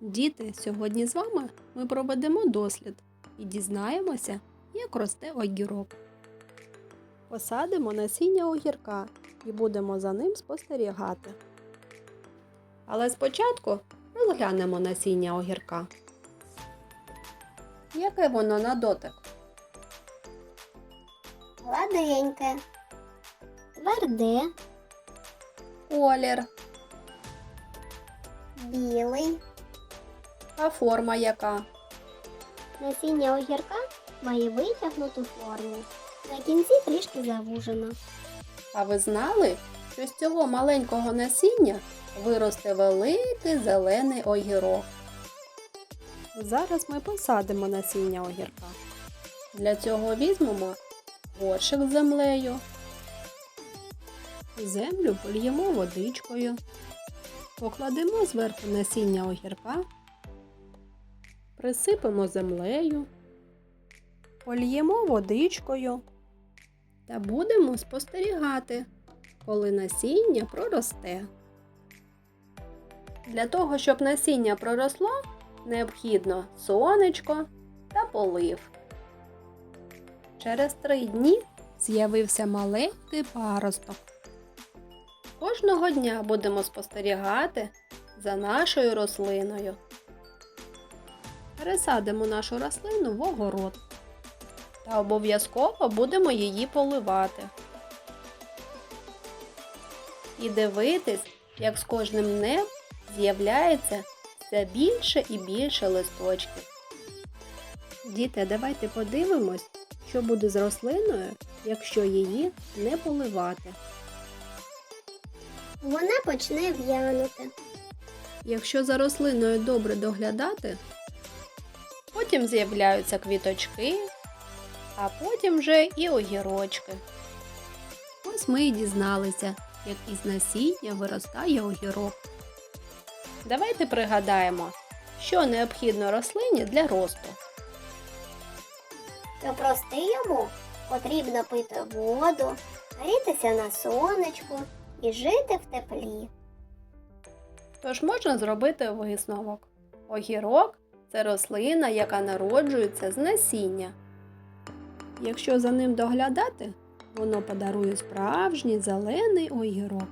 Діти, сьогодні з вами ми проведемо дослід і дізнаємося, як росте огірок. Посадимо насіння огірка і будемо за ним спостерігати. Але спочатку розглянемо насіння огірка. Яке воно на дотик? Гладеньке, тверде, Колір, білий. А форма яка? Насіння огірка має витягнуту форму. На кінці трішки завужено. А ви знали, що з цього маленького насіння виросте великий зелений огірок? Зараз ми посадимо насіння огірка. Для цього візьмемо горшик з землею. Землю польємо водичкою. Покладемо зверху насіння огірка. Присипемо землею. Польємо водичкою та будемо спостерігати, коли насіння проросте. Для того, щоб насіння проросло, необхідно сонечко та полив. Через три дні з'явився маленький паросток. Кожного дня будемо спостерігати за нашою рослиною. Пересадимо нашу рослину в огород та обов'язково будемо її поливати. І дивитись, як з кожним днем з'являється все більше і більше листочків. Діти, давайте подивимось, що буде з рослиною, якщо її не поливати. Вона почне в'янути. Якщо за рослиною добре доглядати, потім з'являються квіточки, а потім вже і огірочки. Ось ми і дізналися, як із насіння виростає огірок. Давайте пригадаємо, що необхідно рослині для росту. Рости йому, потрібно пити воду, грітися на сонечку і жити в теплі. Тож можна зробити висновок. Огірок це рослина, яка народжується з насіння. Якщо за ним доглядати, воно подарує справжній зелений огірок.